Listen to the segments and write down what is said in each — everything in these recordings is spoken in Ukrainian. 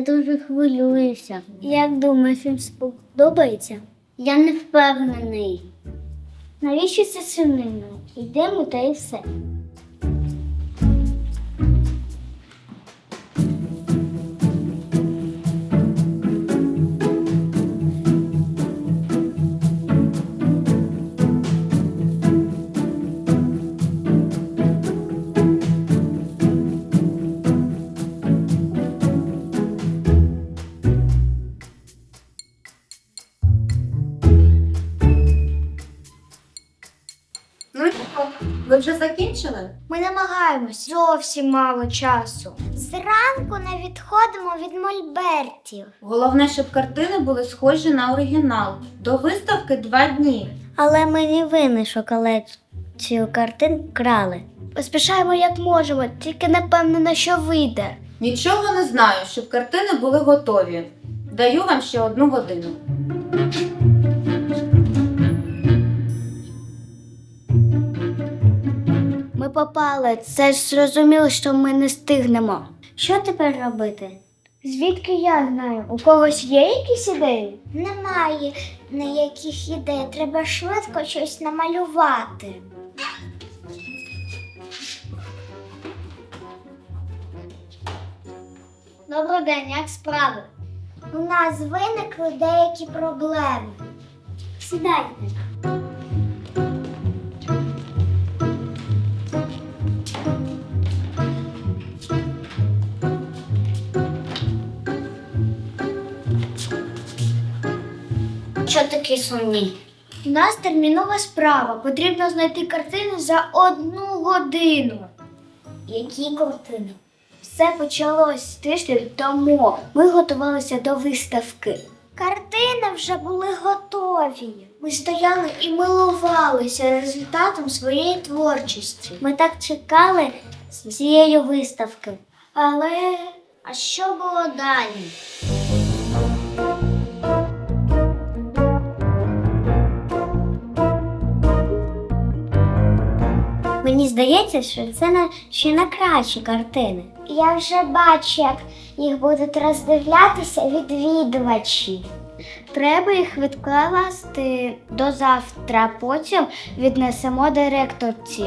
Я дуже хвилююся. Як думаєш, він сподобається? Я не впевнений. Навіщо це сумнівно? Йдемо та і все. Закінчили? Ми намагаємось зовсім мало часу. Зранку не відходимо від мольбертів. Головне, щоб картини були схожі на оригінал. До виставки два дні. Але ми не винні, що колекцію картин крали. Поспішаємо як можемо, тільки не впевнена, що вийде. Нічого не знаю, щоб картини були готові. Даю вам ще одну годину. Попали. Це ж зрозуміло, що ми не стигнемо. Що тепер робити? Звідки я знаю? У когось є якісь ідеї? Немає ніяких ідей, треба швидко щось намалювати. Добрий день, як справи? У нас виникли деякі проблеми. Сідайте. Що такі сумні? У нас термінова справа. Потрібно знайти картини за одну годину. Які картини? Все почалось тиждень тому. Ми готувалися до виставки. Картини вже були готові. Ми стояли і милувалися результатом своєї творчості. Ми так чекали з цієї виставки. Але а що було далі? Мені здається, що це на ще на кращі картини. Я вже бачу, як їх будуть роздивлятися відвідувачі. Треба їх відкласти до завтра, потім віднесемо директорці.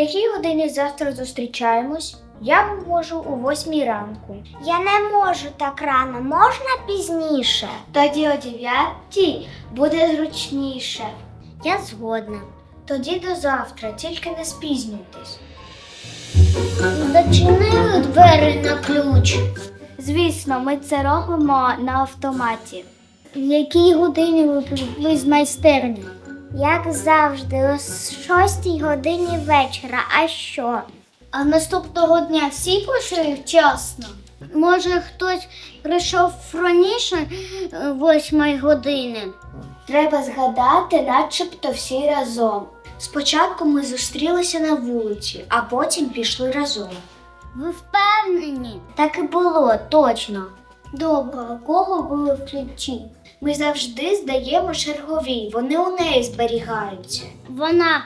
Якій годині завтра зустрічаємось? Я можу о восьмій ранку. Я не можу так рано, можна пізніше. Тоді о дев'ятій буде зручніше. Я згодна. Тоді до завтра, тільки не спізнюйтесь. Зачинили двері на ключ. Звісно, ми це робимо на автоматі. В якій годині ви прийшли з майстерні? Як завжди, о 6 годині вечора. А що? А наступного дня всі прийшли вчасно? Може, хтось прийшов раніше восьмої години? Треба згадати, начебто всі разом. Спочатку ми зустрілися на вулиці, а потім пішли разом. Ви впевнені? Так і було, точно. Добре, у кого були ключі? Ми завжди здаємо чергові, вони у неї зберігаються. Вона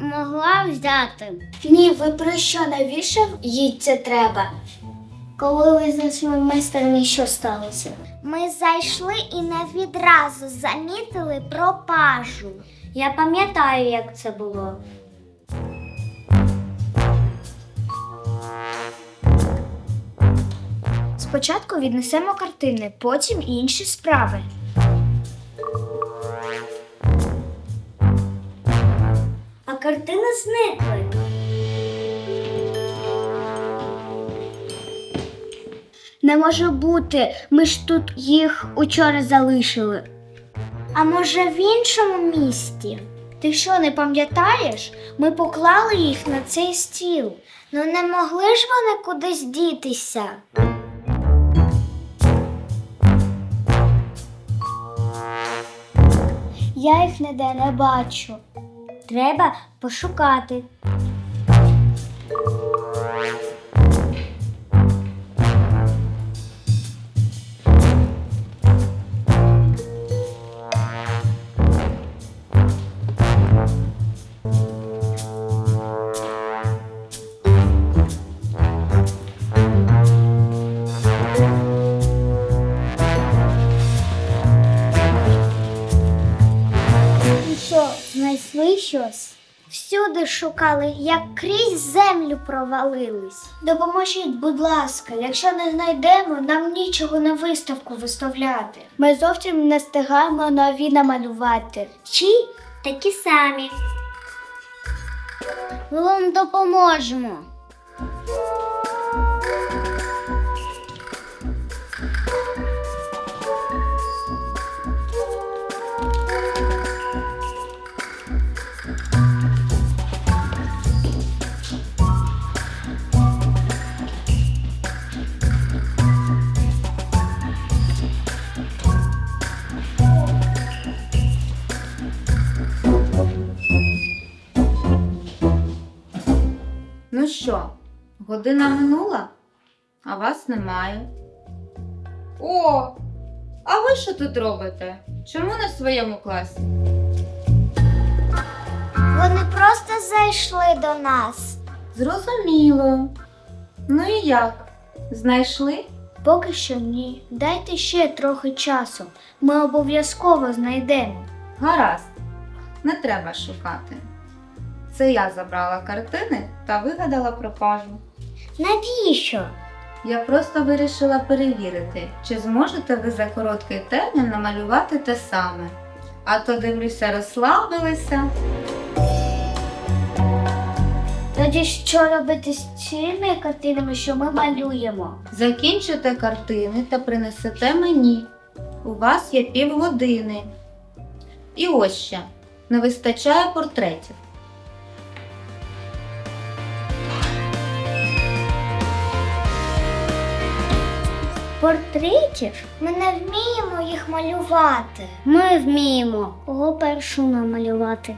могла взяти. Ні, ви про що? Навіщо їй це треба? Коли ви знайшли майстерні, що сталося? Ми зайшли і не відразу замітили пропажу. Я пам'ятаю, як це було. Спочатку віднесемо картини, потім інші справи. Картини зникли. Не може бути, ми ж тут їх учора залишили. А може в іншому місті? Ти що, не пам'ятаєш? Ми поклали їх на цей стіл. Ну не могли ж вони кудись дітися. Я їх ніде не бачу. Треба пошукати. Щось? Всюди шукали, як крізь землю провалились. Допоможіть, будь ласка, якщо не знайдемо, нам нічого на виставку виставляти. Ми зовсім не встигаємо нові намалювати. Чи такі самі. Ми вам допоможемо. Що, година минула, а вас немає. О, а ви що тут робите? Чому не в своєму класі? Вони просто зайшли до нас. Зрозуміло. Ну і як? Знайшли? Поки що ні. Дайте ще трохи часу. Ми обов'язково знайдемо. Гаразд, не треба шукати. Це я забрала картини та вигадала пропажу. Навіщо? Я просто вирішила перевірити, чи зможете ви за короткий термін намалювати те саме. А то дивлюся, розслабилися. Тоді що робити з цими картинами, що ми малюємо? Закінчите картини та принесете мені. У вас є півгодини. І ось ще не вистачає портретів. Портретів? Ми не вміємо їх малювати. Ми вміємо. Кого першу намалювати?